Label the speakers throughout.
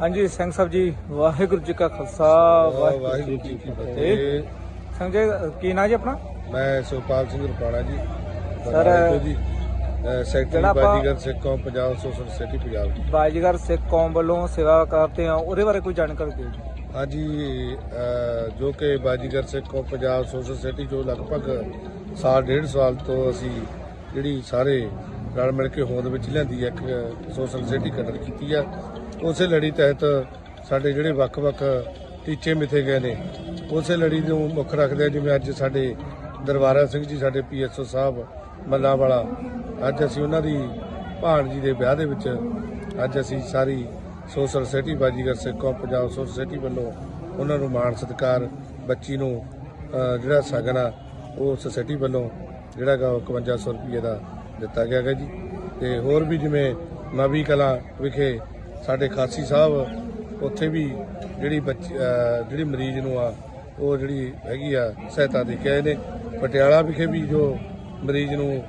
Speaker 1: ਹਾਂਜੀ ਸਿੰਘ ਸਾਹਿਬ ਜੀ ਵਾਹਿਗੁਰੂ ਜੀ ਕਾ ਖਾਲਸਾ
Speaker 2: ਵਾਹਿਗੁਰੂ ਜੀ ਕੀ ਫਤਿਹ।
Speaker 1: ਸਿੰਘ ਜੀ ਕੀ ਨਾਂ ਜੀ ਆਪਣਾ?
Speaker 2: ਮੈਂ ਸੁਪਾਲ ਸਿੰਘ ਰੁਪਾਣਾ ਜੀ
Speaker 1: ਸਰ,
Speaker 2: ਜੀ। ਸੈਕਟਰੀ ਬਾਜੀਗਰ ਸਿੱਖ ਕੌਮ ਪੰਜਾਬ ਸੋਸ਼ਲ ਸੋਸਾਇਟੀ ਪੰਜਾਬ ਜੀ
Speaker 1: ਬਾਜੀਗਰ ਸਿੱਖ ਕੌਮ ਵੱਲੋਂ ਸੇਵਾ ਕਰਦੇ ਆ ਉਹਦੇ ਬਾਰੇ ਕੋਈ ਜਾਣਕਾਰੀ ਦਿਓ ਜੀ।
Speaker 2: ਹਾਂਜੀ ਜੋ ਕਿ ਬਾਜੀਗਰ ਸਿੱਖ ਕੌਮ ਪੰਜਾਬ ਸੋਸ਼ਲ ਸੋਸਾਇਟੀ ਜੋ ਲਗਭਗ ਸਾਲ ਡੇਢ ਸਾਲ ਤੋਂ ਅਸੀਂ ਜਿਹੜੀ ਸਾਰੇ ਰਲ ਮਿਲ ਕੇ ਹੋਂਦ ਵਿੱਚ ਲਿਆਂਦੀ ਹੈ ਇੱਕ ਸੋਸ਼ਲ ਸੋਸਾਇਟੀ ਕਦਰ ਕੀਤੀ ਆ ਉਸੇ ਲੜੀ ਤਹਿਤ ਸਾਡੇ ਜਿਹੜੇ ਵੱਖ-ਵੱਖ ਟੀਚੇ ਮਿੱਥੇ ਗਏ ਨੇ, ਉਸੇ ਲੜੀ ਨੂੰ ਮੁੱਖ ਰੱਖਦੇ ਆ ਜਿਵੇਂ ਅੱਜ ਸਾਡੇ ਦਰਬਾਰਾ ਸਿੰਘ ਜੀ, ਸਾਡੇ ਪੀਐਸਓ ਸਾਹਿਬ ਮੱਲਾ ਵਾਲਾ, ਅੱਜ ਅਸੀਂ ਉਹਨਾਂ ਦੀ ਭਾਣ ਜੀ ਦੇ ਵਿਆਹ ਦੇ ਵਿੱਚ ਅੱਜ ਅਸੀਂ ਸਾਰੀ ਸੋਸ਼ਲ ਸੋਸਾਇਟੀ ਬਾਜੀਗਰ ਸਿੱਖ ਕੌਮ, ਪੰਜਾਬ ਸੋਸ਼ਲ ਸੋਸਾਇਟੀ ਵੱਲੋਂ ਉਹਨਾਂ ਨੂੰ ਮਾਣ ਸਤਿਕਾਰ ਬੱਚੀ ਨੂੰ ਜਿਹੜਾ ਸਗਨ ਉਹ ਸੋਸਾਇਟੀ ਵੱਲੋਂ ਜਿਹੜਾ ਗਾ ਉਹ 5100 ਰੁਪਏ ਦਾ ਦਿੱਤਾ ਗਿਆ ਗਾ ਜੀ। ਤੇ ਹੋਰ ਵੀ ਜਿਵੇਂ ਨਵੀਂ ਕਲਾ ਵਿਖੇ ਸਾਡੇ ਖਾਸੀ ਸਾਹਿਬ ਉੱਥੇ ਵੀ ਜਿਹੜੀ ਜਿਹੜੀ ਮਰੀਜ਼ ਨੂੰ ਆ ਉਹ ਜਿਹੜੀ ਹੈਗੀ ਆ ਸਹਾਇਤਾ ਦੇ ਕੇ ਆਏ ਨੇ। ਪਟਿਆਲਾ ਵਿਖੇ ਵੀ ਜੋ ਮਰੀਜ਼ ਨੂੰ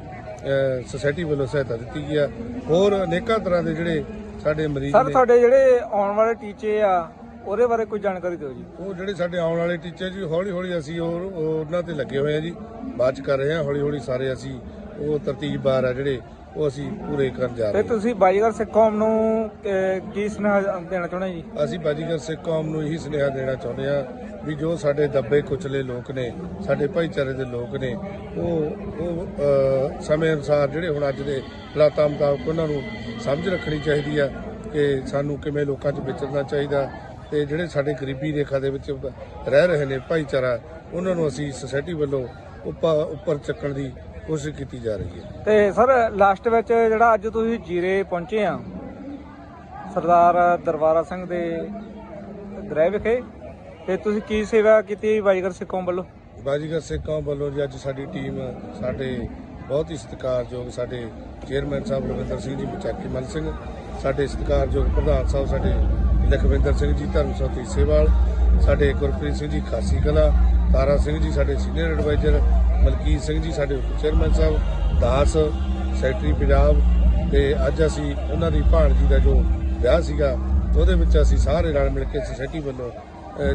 Speaker 2: ਸੋਸਾਇਟੀ ਵੱਲੋਂ ਸਹਾਇਤਾ ਦਿੱਤੀ ਗਈ ਆ। ਹੋਰ ਅਨੇਕਾਂ ਤਰ੍ਹਾਂ ਦੇ ਜਿਹੜੇ ਸਾਡੇ ਮਰੀਜ਼
Speaker 1: ਸਰ ਤੁਹਾਡੇ ਜਿਹੜੇ ਆਉਣ ਵਾਲੇ ਟੀਚੇ ਆ ਉਹਦੇ ਬਾਰੇ ਕੋਈ ਜਾਣਕਾਰੀ ਦਿਓ ਜੀ।
Speaker 2: ਉਹ ਜਿਹੜੇ ਸਾਡੇ ਆਉਣ ਵਾਲੇ ਟੀਚਰ ਜੀ ਹੌਲੀ ਹੌਲੀ ਅਸੀਂ ਉਹ ਉਹ ਉਹਨਾਂ ਤੇ ਲੱਗੇ ਹੋਏ ਆ ਜੀ। ਬਾਅਦ ਚ ਕਰ ਰਹੇ ਆ ਹੌਲੀ ਹੌਲੀ ਸਾਰੇ ਅਸੀਂ ਉਹ ਤਰਤੀਬਵਾਰ ਆ ਜਿਹੜੇ ਉਹ ਅਸੀਂ ਪੂਰੇ ਕਰਨ ਜਾ
Speaker 1: ਤੇ
Speaker 2: ਰਹੇ
Speaker 1: ਤੁਸੀਂ ਬਾਜੀਗਰ ਸਿੱਖ ਕੌਮ ਨੂੰ ਅਹ, ਕੀ ਸੁਨੇਹਾ ਦੇਣਾ ਚਾਹੁੰਦੇ ਜੀ?
Speaker 2: ਹਾਂ ਅਸੀਂ ਬਾਜੀਗਰ ਸਿੱਖ ਕੌਮ ਨੂੰ ਇਹੀ ਸੁਨੇਹਾ ਦੇਣਾ ਚਾਹੁੰਦੇ ਆ ਵੀ ਜੋ ਸਾਡੇ ਦੱਬੇ ਕੁਚਲੇ ਲੋਕ ਨੇ ਸਾਡੇ ਭਾਈਚਾਰੇ ਦੇ ਲੋਕ ਨੇ ਉਹ ਉਹ ਅਹ, ਸਮੇਂ ਅਨੁਸਾਰ ਜਿਹੜੇ ਹੁਣ ਅੱਜ ਦੇ ਹਾਲਾਤਾਂ ਮੁਤਾਬਕ ਉਹਨਾਂ ਨੂੰ ਸਮਝ ਰੱਖਣੀ ਚਾਹੀਦੀ ਆ ਕਿ ਸਾਨੂੰ ਕਿਵੇਂ ਲੋਕਾਂ 'ਚ ਵਿਚਰਨਾ ਚਾਹੀਦਾ ਤੇ ਜਿਹੜੇ ਸਾਡੇ ਗਰੀਬੀ ਰੇਖਾ ਦੇ ਵਿੱਚ ਰਹਿ ਰਹੇ ਨੇ ਭਾਈਚਾਰਾ ਉਹਨਾਂ ਨੂੰ ਅਸੀਂ ਸੁਸਾਇਟੀ ਵੱਲੋਂ ਉੱਪਰ ਉੱਪਰ ਚੱਕਣ ਦੀ ਕੋਸ਼ਿਸ਼ ਕੀਤੀ ਜਾ ਰਹੀ ਹੈ।
Speaker 1: ਤੇ ਸਰ ਲਾਸਟ ਵਿੱਚ ਜਿਹੜਾ ਅੱਜ ਤੁਸੀਂ ਜੀਰੇ ਪਹੁੰਚੇ ਆ ਸਰਦਾਰ ਦਰਬਾਰਾ ਸਿੰਘ ਦੇ ਗ੍ਰਹਿ ਵਿਖੇ ਤੇ ਤੁਸੀਂ ਕੀ ਸੇਵਾ ਕੀਤੀ ਬਾਜੀਗਰ ਸਿੱਖ ਵੱਲੋਂ?
Speaker 2: ਬਾਜੀਗਰ ਸਿੱਖ ਵੱਲੋਂ ਜੀ ਅੱਜ ਸਾਡੀ ਟੀਮ ਸਾਡੇ ਬਹੁਤ ਹੀ ਸਤਿਕਾਰਯੋਗ ਸਾਡੇ ਚੇਅਰਮੈਨ ਸਾਹਿਬ ਰਵਿੰਦਰ ਸਿੰਘ ਜੀ ਬਚਾਕੀ ਮਲ ਸਿੰਘ ਸਾਡੇ ਸਤਿਕਾਰਯੋਗ ਪ੍ਰਧਾਨ ਸਾਹਿਬ ਸਾਡੇ ਲਖਵਿੰਦਰ ਸਿੰਘ ਜੀ ਧਰਮਸੋਤੀ ਸੇਵਾਲ ਸਾਡੇ ਗੁਰਪ੍ਰੀਤ ਸਿੰਘ ਜੀ ਖਾਸੀ ਕਲਾ ਤਾਰਾ ਸਿੰਘ ਜੀ ਸਾਡੇ ਸੀਨੀਅਰ ਐਡਵਾਈਜ਼ਰ ਮਲਕੀਤ ਸਿੰਘ ਜੀ ਸਾਡੇ ਚੇਅਰਮੈਨ ਸਾਹਿਬ, ਦਾਸ ਸੈਕਟਰੀ ਪੰਜਾਬ ਤੇ ਅੱਜ ਅਸੀਂ ਉਹਨਾਂ ਦੀ ਭਾਣਜੀ ਦਾ ਜੋ ਵਿਆਹ ਸੀਗਾ, ਉਹਦੇ ਵਿੱਚ ਅਸੀਂ ਸਾਰੇ ਰਲ ਮਿਲ ਕੇ ਸੁਸਾਇਟੀ ਵੱਲੋਂ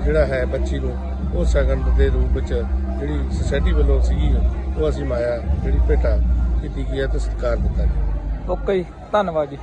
Speaker 2: ਜਿਹੜਾ ਹੈ ਬੱਚੀ ਨੂੰ, ਉਹ ਸਗਨ ਦੇ ਰੂਪ ਵਿੱਚ ਜਿਹੜੀ ਸੁਸਾਇਟੀ ਵੱਲੋਂ ਸੀਗੀ, ਉਹ ਅਸੀਂ ਮਾਇਆ, ਜਿਹੜੀ ਭੇਟਾ ਕੀਤੀ ਗਈ ਹੈ ਤੇ ਸਤਿਕਾਰ ਦਿੱਤਾ ਗਿਆ।
Speaker 1: ਓਕੇ ਜੀ, ਧੰਨਵਾਦ ਜੀ।